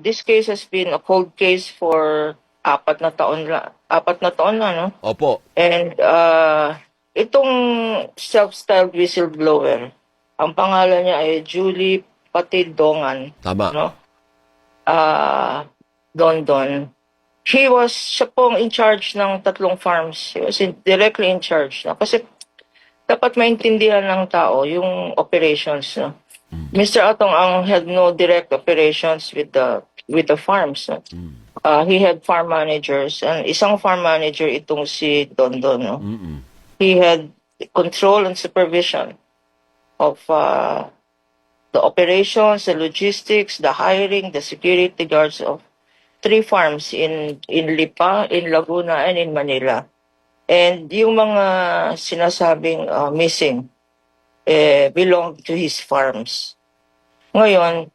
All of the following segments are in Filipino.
This case has been a cold case for apat na taon la, apat na taon na, no? Opo. And uh, itong self-styled whistleblower, ang pangalan niya ay Julie Patidongan, Tama. no? Ah, Don Don. He was, siya pong in charge ng tatlong farms. He was in, directly in charge. No? Kasi dapat maintindihan ng tao yung operations. No? Mr. Atong Ang had no direct operations with the with the farms. No? Uh, he had farm managers and isang farm manager itong si Don Don. No? He had control and supervision of uh, the operations, the logistics, the hiring, the security guards of three farms in in Lipa, in Laguna, and in Manila. And yung mga sinasabing uh, missing eh, belong to his farms. Ngayon,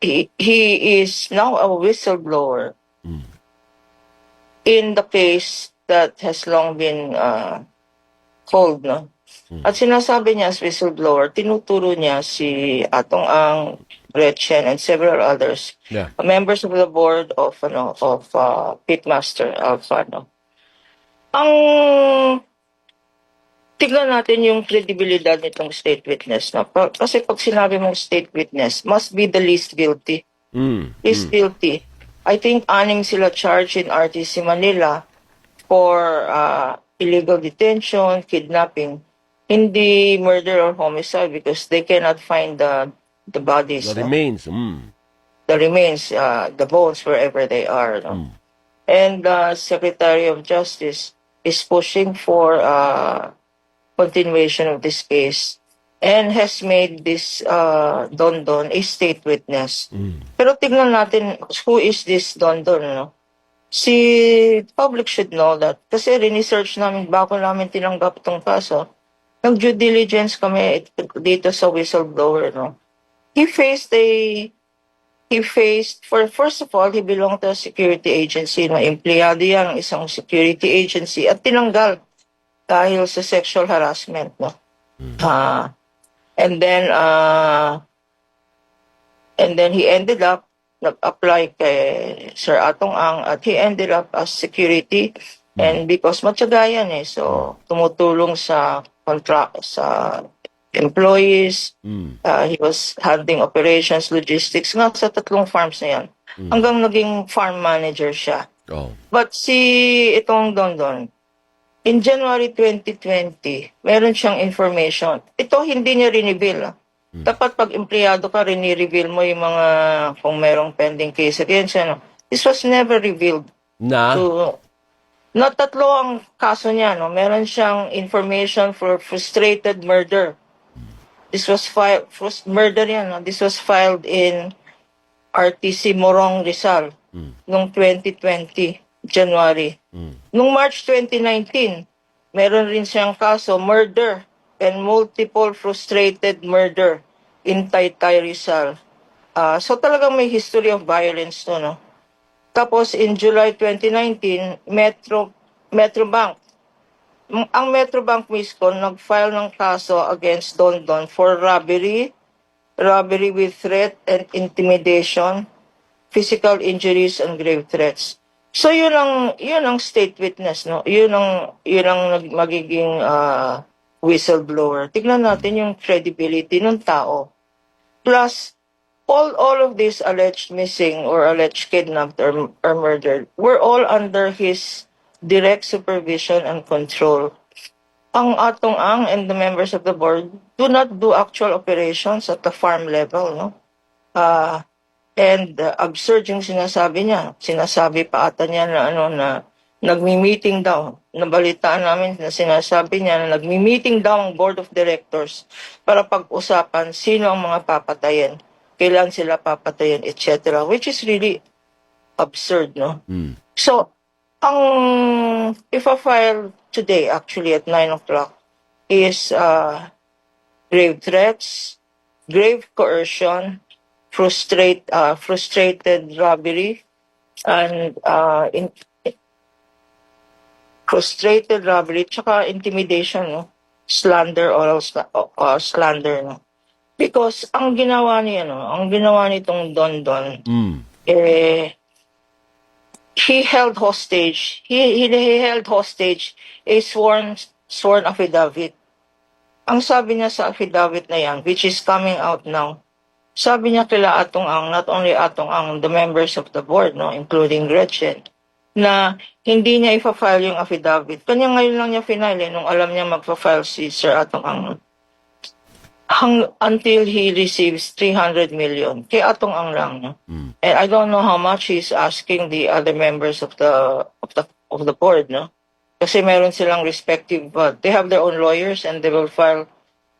he, he is now a whistleblower Mm. in the case that has long been uh, called, no? At sinasabi niya as whistleblower, tinuturo niya si Atong Ang, Gretchen, and several others, Yeah. members of the board of ano of uh, Pitmaster of ano. Ang tignan natin yung credibilidad nitong state witness na Pa- kasi pag sinabi mong state witness must be the least guilty Mm. is guilty. I think aning sila charged in RTC Manila for uh, illegal detention, kidnapping, hindi murder or homicide because they cannot find the the bodies, The no? remains. Mm. the remains, uh, the bones wherever they are. No? Mm. And the Secretary of Justice is pushing for uh, continuation of this case and has made this uh, Don Don a state witness. Mm. Pero tignan natin who is this Don Don, no? Si public should know that. Kasi research namin bago namin tinanggap itong kaso. Nag due diligence kami dito sa whistleblower, no? He faced a he faced for first of all he belonged to a security agency no empleyado yan ng isang security agency at tinanggal dahil sa sexual harassment no Ah, and then uh and then he ended up nag-apply kay Sir Atong Ang at he ended up as security and because matyaga yan eh so tumutulong sa contract sa employees Mm. Uh, he was handling operations, logistics, nga sa tatlong farms na yan. Hanggang naging farm manager siya. Oh. But si itong Don Don, in January 2020, meron siyang information. Ito hindi niya rin-reveal. ah. Dapat pag empleyado ka, rin-reveal mo yung mga kung merong pending case against ano. This was never revealed Na? to na tatlo ang kaso niya no meron siyang information for frustrated murder this was filed first murder yan no? this was filed in RTC Morong Rizal Mm. noong 2020 January Mm. Noong March 2019 meron rin siyang kaso murder and multiple frustrated murder in Taytay Rizal Ah, so talagang may history of violence to no tapos in July 2019, Metro Metro Bank. Ang Metro Bank mismo nag-file ng kaso against Don Don for robbery, robbery with threat and intimidation, physical injuries and grave threats. So yun ang yun ang state witness no. Yun ang yun ang magiging ah, whistleblower. Tignan natin yung credibility ng tao. Plus all all of these alleged missing or alleged kidnapped or, or murdered were all under his direct supervision and control. Ang atong ang and the members of the board do not do actual operations at the farm level, no? Ah, and uh, absurd yung sinasabi niya. Sinasabi pa ata niya na ano na nagmi-meeting daw. Nabalitaan namin na sinasabi niya na nagmi-meeting daw ang board of directors para pag-usapan sino ang mga papatayin kailan sila papatayin, etc. Which is really absurd, no? Mm. So, ang ipa-file today, actually at 9 o'clock, is uh, grave threats, grave coercion, frustrate, uh, frustrated robbery, and uh, in, frustrated robbery, tsaka intimidation, no? slander, oral sla- uh, slander. No? Because ang ginawa niya, no? ang ginawa nitong Don Don, Mm. eh, he held hostage, he, he, he held hostage a sworn, sworn affidavit. Ang sabi niya sa affidavit na yan, which is coming out now, sabi niya kila Atong Ang, not only Atong Ang, the members of the board, no, including Gretchen, na hindi niya ipa-file yung affidavit. Kanya ngayon lang niya finale nung alam niya magpa-file si Sir Atong Ang. Hang, until he receives 300 million. Kay Atong Ang lang. No? And I don't know how much he's asking the other members of the of the of the board, no? Kasi meron silang respective uh, they have their own lawyers and they will file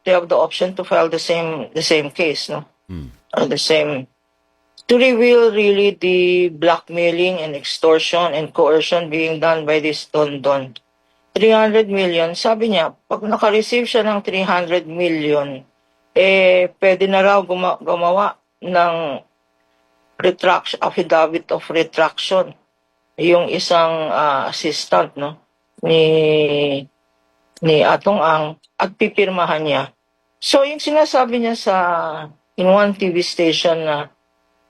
they have the option to file the same the same case, no? Or the same to reveal really the blackmailing and extortion and coercion being done by this Don Don. 300 million, sabi niya, pag naka-receive siya ng 300 million, eh, pwede na raw guma- gumawa ng retraction, affidavit of retraction. Yung isang ah, assistant, no, ni, ni Atong Ang, at pipirmahan niya. So, yung sinasabi niya sa, in one TV station na,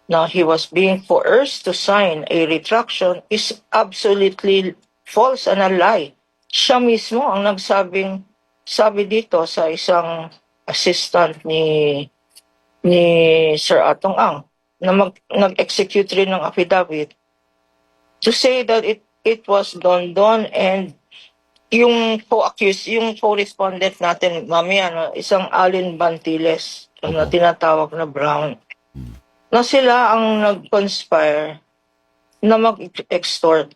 na he was being coerced to sign a retraction is absolutely false and a lie. Siya mismo ang nagsabing, sabi dito sa isang assistant ni ni Sir Atong Ang na mag, nag-execute rin ng affidavit to say that it it was Don Don and yung co-accused, yung co-respondent natin, mami, ano, isang Alin Bantiles, na Opo. tinatawag na Brown, na sila ang nag-conspire na mag-extort.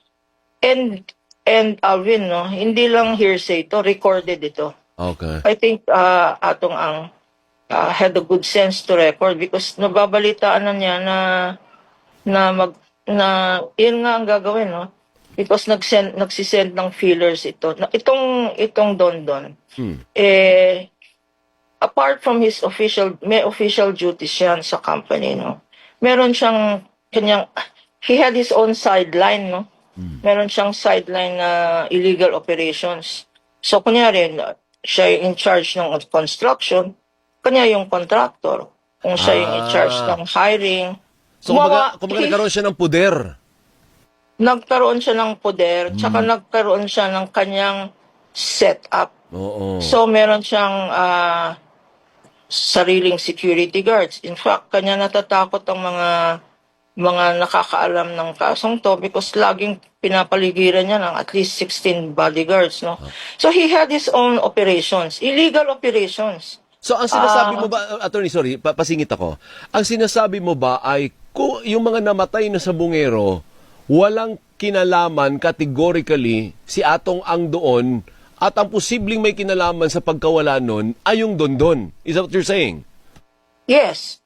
And, and Alvin, no, hindi lang hearsay ito, recorded ito. Okay. I think uh, atong ang uh, had a good sense to record because nababalitaan na niya na na mag na yun nga ang gagawin no because nagsend nagsisend ng feelers ito na itong itong Don Don Hmm. eh apart from his official may official duties yan sa company no? Meron siyang kanyang he had his own sideline no? Meron siyang sideline na illegal operations. So kunyari siya yung in charge ng construction kanya yung contractor. Kung siya yung in charge Ah. ng hiring. So, kumbaga, kumbaga nagkaroon siya ng puder. nagkaroon siya ng poder tsaka nagkaroon siya ng kanyang setup. Oo. So meron siyang ah, sariling security guards. In fact, kanya natatakot ang mga mga nakakaalam ng kasong to because laging pinapaligiran niya ng at least 16 bodyguards, no? So he had his own operations, illegal operations. So ang sinasabi Ah. mo ba, uh, attorney, sorry, pa- pasingit ako. Ang sinasabi mo ba ay kung yung mga namatay na sa bungero, walang kinalaman categorically si Atong Ang doon at ang posibleng may kinalaman sa pagkawala nun ay yung Dondon. Is that what you're saying? Yes.